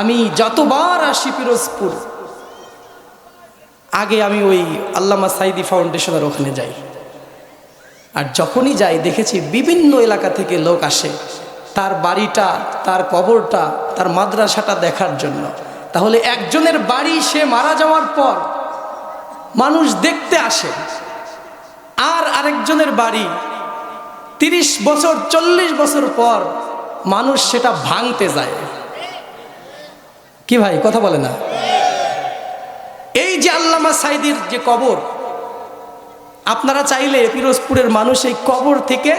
আমি যতবার আসি পিরোজপুর, আগে আমি ওই আল্লামা সাইদি ফাউন্ডেশনের ওখানে যাই। আর যখনই যাই, দেখেছি বিভিন্ন এলাকা থেকে লোক আসে। তার বাড়িটা, তার কবরটা, তার মাদ্রাসাটা দেখার জন্য। তাহলে একজনের বাড়ি সে মারা যাওয়ার পর মানুষ দেখতে আসে। আর আরেকজনের বাড়ি তিরিশ বছর, চল্লিশ বছর পর মানুষ সেটা ভাঙতে যায়। কি ভাই, কথা বলে না। এই যে আল্লামা সাইদির যে কবর, আপনারা চাইলে পিরোজপুরের মানুষ এই কবর থেকে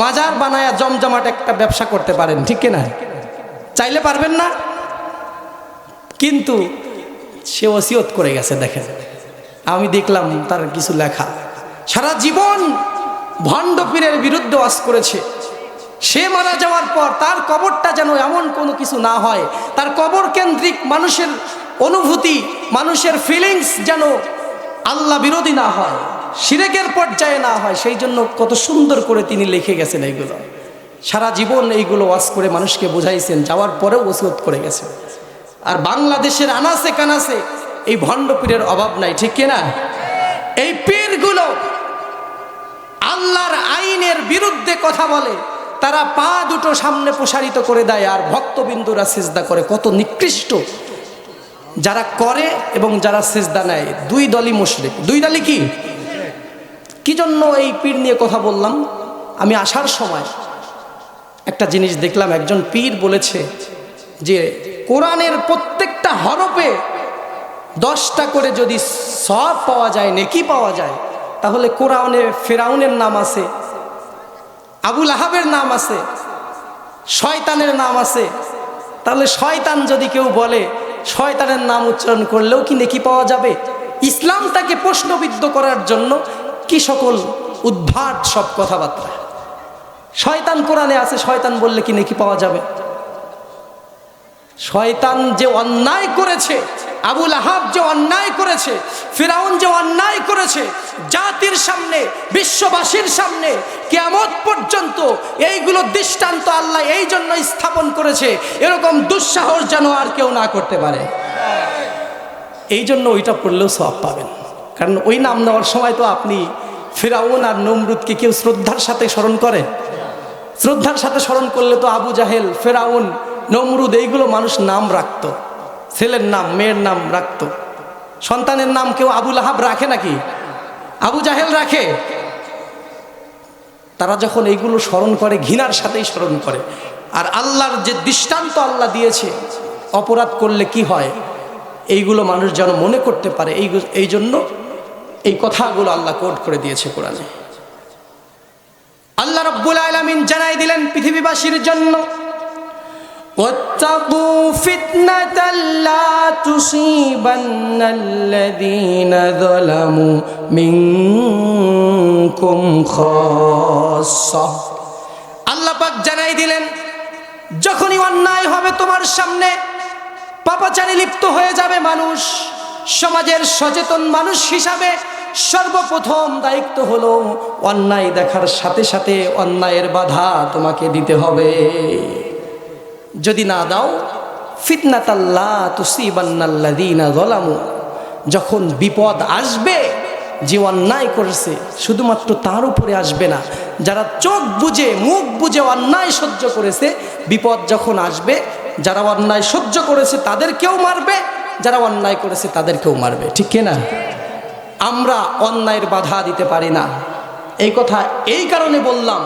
মাজার বানায়া জমজমাট একটা ব্যবসা করতে পারেন, ঠিক কিনা? চাইলে পারবেন না, কিন্তু সে ওসিয়ত করে গেছে, দেখেন। আমি দেখলাম তার কিছু লেখা। সারা জীবন ভণ্ড পীরের বিরুদ্ধে ওয়াজ করেছে। সে মারা যাওয়ার পর তার কবরটা যেন এমন কোনো কিছু না হয়। তার কবর কেন্দ্রিক মানুষের অনুভূতি, মানুষের ফিলিংস যেন আল্লাহ বিরোধী না হয়, সিরেকের পর্যায়ে না হয়। সেই জন্য কত সুন্দর করে তিনি লিখে গেছেন এইগুলো। সারা জীবন এইগুলো ওয়াজ করে মানুষকে বোঝাইছেন, যাওয়ার পরেও ওসিয়ত করে গেছেন। আর বাংলাদেশের আনাসে কানাসে এই ভণ্ড পীরের অভাব নাই, ঠিক কিনা? এই পীরগুলো আল্লাহর আইনের বিরুদ্ধে কথা বলে তারা পা দুটো সামনে প্রসারিত করে দেয় আর ভক্তবিন্দুরা সেজদা করে। কত নিকৃষ্ট। যারা করে এবং যারা সেজদা নেয়, দুই দলই মুশরিক। দুই দলই কি? কি জন্য এই পীর নিয়ে কথা বললাম? আমি আসার সময় একটা জিনিস দেখলাম, একজন পীর বলেছে যে, কোরআনের প্রত্যেকটা হরফে দশটা করে যদি সব পাওয়া যায়, নেকি পাওয়া যায়, তাহলে কোরআনে ফেরাউনের নাম আছে। আবুল আহাবের নাম আছে, শয়তানের নাম আছে। তাহলে শয়তান যদি কেউ বলে, শয়তানের নাম উচ্চারণ করলেও কি নেকি পাওয়া যাবে? ইসলাম তাকে প্রশ্নবিদ্ধ করার জন্য কি সকল উদ্ভাট সব কথাবার্তা? শয়তান কোরআনে আছে, শয়তান বললে কি নেকি পাওয়া যাবে? শয়তান যে অন্যায় করেছে আবুল আহাব যে অন্যায় করেছে, ফিরাউন যে অন্যায় করেছে, জাতির সামনে, বিশ্ববাসীর সামনে কেমত পর্যন্ত এইগুলো দৃষ্টান্ত আল্লাহ এই জন্য স্থাপন করেছে। এরকম দুঃসাহস যেন আর কেউ না করতে পারে। এই জন্য ওইটা পড়লেও সব পাবেন। কারণ ওই নাম নেওয়ার সময় তো আপনি ফেরাউন আর নমরুদকে কেউ শ্রদ্ধার সাথে স্মরণ করে? শ্রদ্ধার সাথে স্মরণ করলে তো আবু জাহেল, ফেরাউন, নমরুদ এইগুলো মানুষ নাম রাখত। ছেলের নাম, মেয়ের নাম রাখত। সন্তানের নাম কেউ আবুল আহাব রাখে নাকি? আবু জাহেল রাখে। তারা যখন এইগুলো স্মরণ করে, ঘৃণার সাথেই স্মরণ করে। আর আল্লাহর যে দৃষ্টান্ত আল্লাহ দিয়েছে, অপরাধ করলে কি হয়? এইগুলো মানুষ যেন মনে করতে পারে। এই এই জন্য এই কথাগুলো আল্লাহ কোট করে দিয়েছে কোরআনে। আল্লাহ রব্বুল আলমিন জানাই দিলেন পৃথিবীবাসীর জন্য واتقوا فتنة لا تصيبن الذين ظلموا منكم خاصة আল্লাহ পাক জানাই দিলেন যখনই অন্যায় হবে তোমার সামনে পাপাচারে লিপ্ত হয়ে যাবে মানুষ সমাজের সচেতন মানুষ হিসাবে সর্বপ্রথম দায়িত্ব হলো অন্যায় দেখার সাথে সাথে অন্যায়ের বাধা তোমাকে দিতে হবে যদি না দাও ফিতনাতাল্লাহ তুসিবান্নাল্লাদিনা গলামু যখন বিপদ আসবে যে অন্যায় করেছে, শুধুমাত্র তার উপরে আসবে না। যারা চোখ বুঝে, মুখ বুঝে অন্যায় সহ্য করেছে, বিপদ যখন আসবে, যারা অন্যায় সহ্য করেছে তাদেরকেও মারবে, যারা অন্যায় করেছে তাদেরকেও মারবে। ঠিক না আমরা অন্যায়ের বাধা দিতে পারি না। এই কথা এই কারণে বললাম